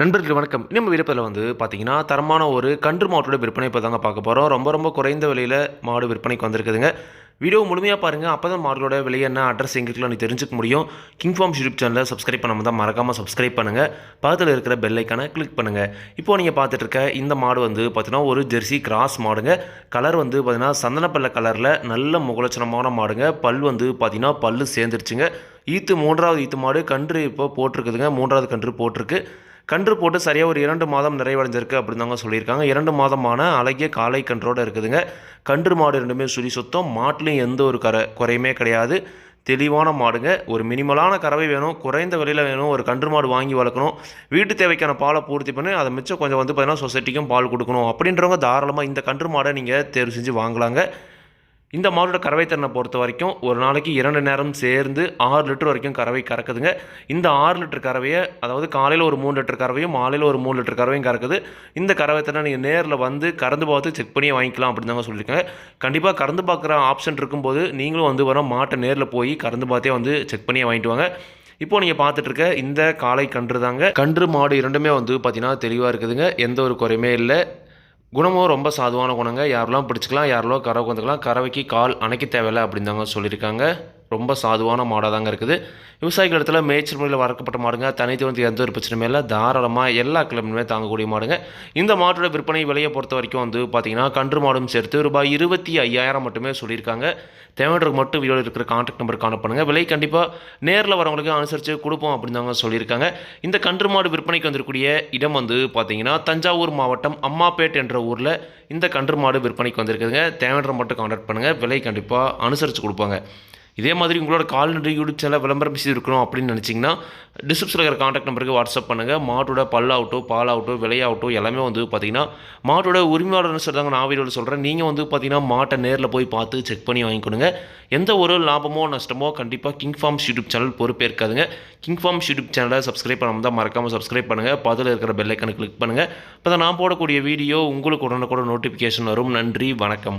நண்பர்கள் வணக்கம். நம்ம விருப்பத்தில் வந்து பார்த்தீங்கன்னா தரமான ஒரு கன்று மாட்டோட விற்பனை இப்போ தாங்க பார்க்க போகிறோம் ரொம்ப ரொம்ப குறைந்த விலையில் மாடு விற்பனைக்கு வந்திருக்குதுங்க. வீடியோ முழுமையாக பாருங்கள் அப்போ தான் மாடலோட விலை என்ன அட்ரஸ் எங்கே நீ தெரிஞ்சுக்க முடியும். கிங் ஃபார்ம் யூடியூப் சேனலை சப்ஸ்கிரைப் பண்ணாமல் தான் மறக்காமல் சப்ஸ்கிரைப் பண்ணுங்கள் பக்கத்தில் இருக்கிற பெல் ஐக்கானை கிளிக் பண்ணுங்கள் இப்போது நீங்கள் பார்த்துட்டு இருக்க இந்த மாடு வந்து பார்த்தீங்கன்னா ஒரு ஜெர்சி கிராஸ் மாடுங்க. கலர் வந்து பார்த்தீங்கன்னா சந்தனப்பல்ல கலரில் நல்ல முகலட்சணமான மாடுங்க. பல் வந்து பார்த்தீங்கன்னா பல்லு சேர்ந்துருச்சுங்க. ஈத்து மூன்றாவது ஈத்து மாடு கன்று இப்போ போட்டிருக்குதுங்க. மூன்றாவது கன்று போட்டிருக்கு. கன்று போட்டு சரியாக ஒரு இரண்டு மாதம் நிறைவடைஞ்சிருக்கு அப்படின்னு தாங்க சொல்லியிருக்காங்க. இரண்டு மாதமான அழகிய காளை கன்றோடு இருக்குதுங்க. கன்று மாடு ரெண்டுமே சுழி சுத்தம். மாட்டிலையும் எந்த ஒரு கரை குறையுமே கிடையாது. தெளிவான மாடுங்க. ஒரு மினிமலான கறவை வேணும். குறைந்த விலையில் வேணும். ஒரு கன்று மாடு வாங்கி வளர்க்கணும். வீட்டு தேவைக்கான பாலை பூர்த்தி பண்ணி அதை மிச்சம் கொஞ்சம் வந்து பார்த்தீங்கன்னா சொசைட்டிக்கும் பால் கொடுக்கணும். அப்படின்றவங்க தாராளமாக இந்த கன்று மாடை நீங்கள் தேர்வு செஞ்சு வாங்கலாங்க. இந்த மாடோட கறவை திறனை பொறுத்த வரைக்கும் ஒரு நாளைக்கு இரண்டு நேரம் சேர்ந்து ஆறு லிட்டர் வரைக்கும் கறவை கறக்குதுங்க. இந்த ஆறு லிட்டர் கறவையை அதாவது காலையில் ஒரு மூணு லிட்டர் கறவையும் மாலையில் ஒரு மூணு லிட்டர் கறவையும் கறக்குது. இந்த கறவை திறனை நீங்கள் நேரில் வந்து கறந்து பார்த்து செக் பண்ணி வாங்கிக்கலாம் அப்படின்னு தாங்க சொல்லியிருக்காங்க. கண்டிப்பாக கறந்து பார்க்குற ஆப்ஷன் இருக்கும்போது நீங்களும் வந்து வர மாட்டை நேரில் போய் கறந்து பார்த்தே வந்து செக் பண்ணி வாங்கிட்டு வாங்க. இப்போ நீங்கள் பார்த்துட்டு இருக்க இந்த காளை கன்று தாங்க. கன்று மாடு இரண்டுமே வந்து பார்த்தீங்கன்னா தெளிவாக இருக்குதுங்க. எந்த ஒரு குறையுமே இல்லை. குணமும் ரொம்ப சாதுவான குணங்க. யாரெல்லாம் பிடிச்சிக்கலாம் யாரெல்லாம் கறவை வந்துக்கலாம் கறவைக்கு கால் அணைக்க தேவையில்லை அப்படின்னு தாங்க சொல்லியிருக்காங்க. ரொம்ப சாதுவான மாடாக தாங்க இருக்குது. விவசாயிகள் இடத்துல மேய்ச்சல் முறையில் வளர்க்கப்பட்ட மாடுங்க தனித்து எந்த ஒரு பிரச்சனையுமே இல்லை. தாராளமாக எல்லா கிழமையுமே தாங்கக்கூடிய மாடுங்க. இந்த மாட்டோட விற்பனை விலையை பொறுத்த வரைக்கும் வந்து பார்த்தீங்கன்னா கன்று மாடும் சேர்த்து ரூபாய் இருபத்தி ஐயாயிரம் மட்டுமே சொல்லியிருக்காங்க. தேவையானவருக்கு மட்டும் வீடியோவில் இருக்கிற கான்டாக்ட் நம்பர் காணப்படுங்க விலை கண்டிப்பாக நேரில் வரவங்களுக்கு அனுசரித்து கொடுப்போம் அப்படின்னு தாங்க சொல்லியிருக்காங்க. இந்த கன்று மாடு விற்பனைக்கு வந்திருக்கக்கூடிய இடம் வந்து பார்த்திங்கன்னா தஞ்சாவூர் மாவட்டம் அம்மாப்பேட் என்ற ஊரில் இந்த கன்று மாடு விற்பனைக்கு வந்திருக்குதுங்க. தேவையான மட்டும் கான்டாக்ட் பண்ணுங்கள் விலை கண்டிப்பாக அனுசரித்து கொடுப்பாங்க. இதே மாதிரி உங்களோட கால்நடை யூடியூப் சேனல் விளம்பரம் செய்து இருக்கணும் அப்படின்னு நினச்சிங்கன்னா டிஸ்கிரிப்ஷனில் இருக்கிற காண்டாக்ட் நம்பருக்கு வாட்ஸ்அப் பண்ணுங்கள் மாட்டோட பல்லாகட்டும் பாலாகட்டும் விலையாகட்டும் எல்லாமே வந்து பார்த்திங்கன்னா மாட்டோட உரிமையாளர்னு சொல்கிறாங்க நான் வீடியோவில் சொல்கிறேன் நீங்கள் வந்து பார்த்தீங்கன்னா மாட்டை நேரில் போய் பார்த்து செக் பண்ணி வாங்கிக்கொடுங்க எந்த ஒரு லாபமோ நஷ்டமோ கண்டிப்பாக கிங் ஃபார்ம்ஸ் யூடியூப் சேனல் பொறுப்பேற்காதுங்க. கிங் ஃபார்ம்ஸ் யூடியூப் சேனலை சப்ஸ்கிரைப் பண்ணாமல் தான் மறக்காமல் சப்ஸ்கிரைப் பண்ணுங்கள் பதில் இருக்கிற பெல்லைக்கனை கிளிக் பண்ணுங்கள் இப்போ தான் நான் போடக்கூடிய வீடியோ உங்களுக்கு உடனுக்குடன் நோட்டிஃபிகேஷன் வரும். நன்றி வணக்கம்.